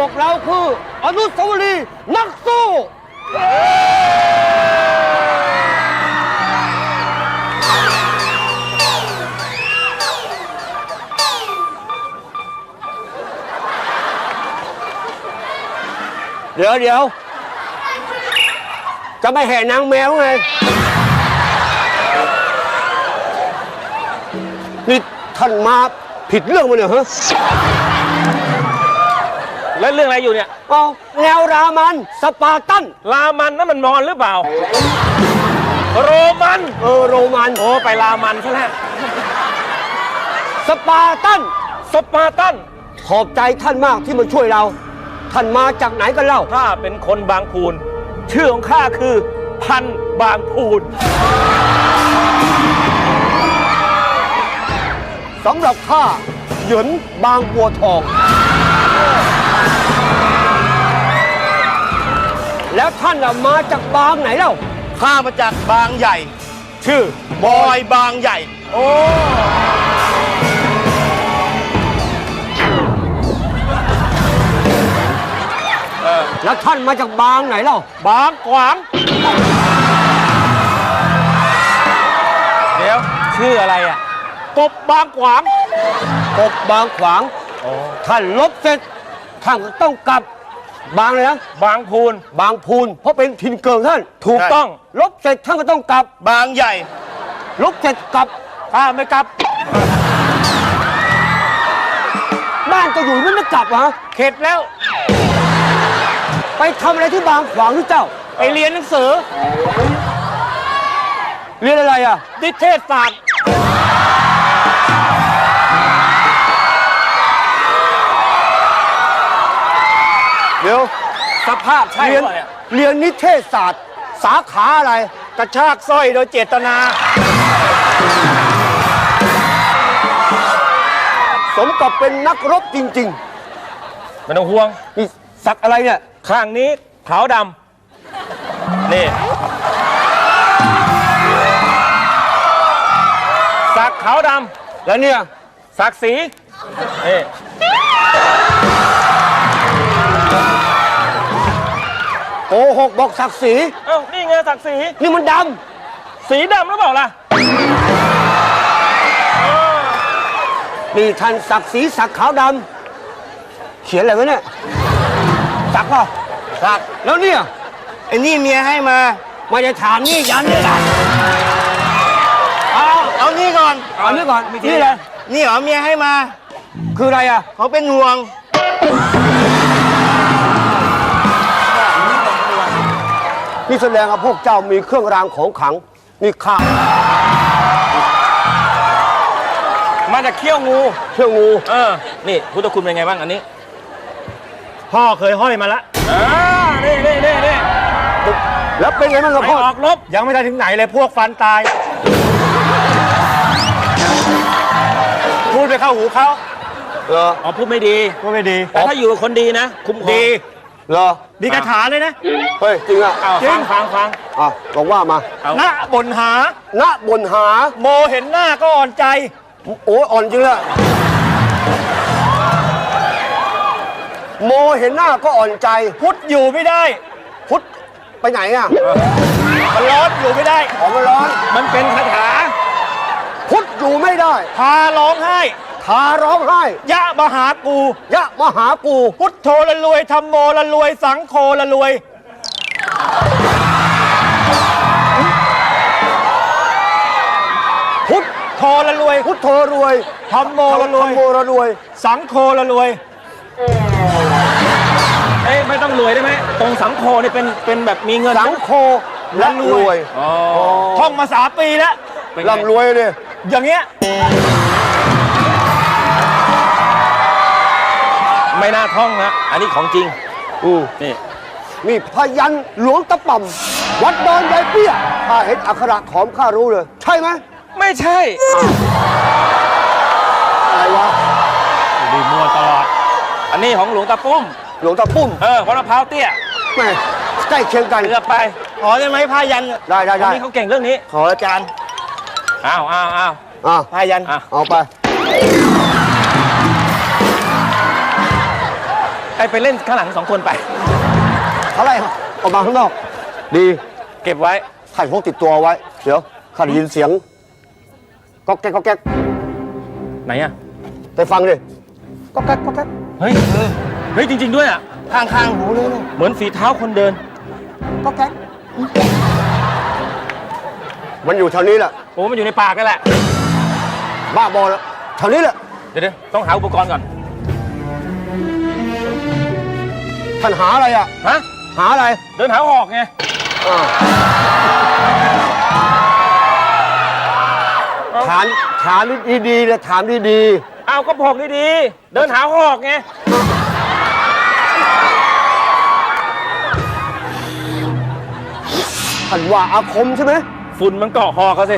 วกเราคืออนุสาวรีย์นักสู้ เดี๋ยวเดี๋ยวจะไม่แห่นางแมวไง นี่ท่านมาผิดเรื่องมาเนี่ยฮะ แล้วเรื่องอะไรอยู่เนี่ยเอาแนวรามันสปาร์ตันลามันนั่นมันมอนหรือเปล่า โรมันเออโรมันโอ้ไปลามันซะแล้วสปาร์ตัน สปาร์ตัน ขอบใจท่านมากที่มาช่วยเรา ท่านมาจากไหนกันเล่า ข้าเป็นคนบางพูน ชื่อของข้าคือ พันบางพูนสำหรับข้าเหยินบางบัวทอง ท่านน่ะมาจากบางไหนเล่า ข้ามาจากบางใหญ่ ชื่อบอยบางใหญ่ โอ้แล้วท่านมาจากบางไหนเล่า บางขวาง เดี๋ยว ชื่ออะไรอะ กบบางขวาง กบบางขวาง ท่านลบเสร็จ ท่านก็ต้องกลับ บางเลยนะบางพูน บางพูน เพราะเป็นถิ่นเกิงท่านถูกต้อง ลบเสร็จท่านก็ต้องกลับ บางใหญ่ ลบเสร็จกลับข้าไม่กลับ บ้านจะอยู่ไม่ไม่กลับเหรอเข็ดแล้ว ไปทำอะไรที่บางขวางหรือเจ้า ไปเรียนหนังสือ เรียนอะไรอะ นิเทศศาสตร์ ดี๋ยวสภาพใช่เรียนปะเนี่ยเรียนนิเทศศาสตร์ สาขาอะไร กระชากสร้อยโดยเจตนา สมกับเป็นนักรบจริงไม่ต้องห่วง ๆนี่สักอะไรเนี่ย ข้างนี้ขาวดำนี่สักขาวดแล้วเนี่ยำสักสีนี่ โกหกบอกศักดิ์ศรีเอ้านี่ไงสักสีนี่มันดสีดำหรือเปล่าล่ะำนี่ท่านศักดิ์ศรีสักขาวดำเขียนอะไรไว้เนี่ยสักเปล่ะสักแล้วเนี่ยไอ้นี่เมียให้มาไมาจะถามนี่ยันเลยล่ะเอาเอานี่ก่อน เอานี่ก่อนนี่เลยนี่เหรอเมียให้มา คืออะไรอะเขาเป็นห่วง นี่แสดงว่าพวกเจ้ามีเครื่องรางของขลัง นี่ข้ามาจากเขี้ยวงู เครื่องงู เออ นี่พุทธคุณเป็นไงบ้างอันนี้พ่อเคยห้อยมาละอ่านี่นี่นี่นี่แล้วเป็นไงบ้างครับไปพ่อ ออกรบ ยังไม่ได้ถึงไหนเลยพวกฟันตายพูดไปเข้าหูเขาเหรอ อ๋อพูดไม่ดี ก็ไม่ดี แต่ถ้าอยู่กับคนดีนะ คุ้มครองดี เหรอดีคาถาเลยนะเฮ้ยจริงอะเอาจริฟังงฟังฟังอะบอกว่ามาเอาณบนหา ณบนหา โมเห็นหน้าก็อ่อนใจ โอ้ยอ่อนจริงเลยโมเห็นหน้าก็อ่อนใจ พุทธอยู่ไม่ได้ พุทธไปไหนอะ มันร้อนอยู่ไม่ได้ออกมาร้อน มันเป็นคาถา พุทธอยู่ไม่ได้ พาร้องไห้ ทาร้องไห้ยะมหากู ยะมหากู พุทโธละรวยธรรมโมละรวย สังโฆละรวย พุทธโธละรวย พุทโธรวยธรรมโมละรวยธรรมโมระรวย สังโฆละรวย เอ้ยไม่ต้องรวยได้ไหมตรงสังโคนี่เป็นเป็นแบบมีเงินสังโฆและรวยอ๋อท่องมาสามปีแล้วเป็นไงร่ำรวยเลยอย่างเงี้ย ไม่น่าท่องนะอันนี้ของจริงอืมนี่นี่พยันหลวงตะป่ำวัดดอนยายเปี้ยข้าเห็นอักขระขอมข้ารู้เลย ใช่ไหมไม่ใช่ อะไรวะดีมัวตลอด อันนี้ของหลวงตาปุ้ม หลวงตาปุ้มเออวัดมะพร้าวเตี้ยแม่ใกล้เคียงกันเลือกไปขอได้ไหมพายันได้ได้อันได้นี้เขาเก่งเรื่องนี้ ขออาจารย์อ้าวอ้าวอ้าวอะพายัน อะ เอาไป ไปไปเล่นข้างหลังสองคนไป อะไรออกมาข้างนอก ดีเก็บไว้ท่านพกติดตัวไว้ เดี๋ยวข้าได้ยินเสียงก็แก๊กก็แก๊กไหนอะ ไปฟังดิก็แก๊กก็แก๊กเฮ้ยเฮ้ยจริง ๆ ด้วยอะ ข้างข้างๆหูเลยนะเหมือนฝีเท้าคนเดิน ก็แก๊กมันอยู่แถวนี้แหละโอ้มันอยู่ในปากนั่นแหละ บ้าบอแล้วแถวนี้แหละ เดี๋ยวเดี๋ยวต้องหาอุปกรณ์ก่อน ท่านหาอะไรอะ ฮะ หาอะไรเดินหาหอกไง อ่าถามถามดีๆเลยถามดีเอาก็บอกดีๆ เดินหาหอกไง ๆท่านว่าอาคมใช่ไหมฝุ่นมันเกาะหอกเขาสิ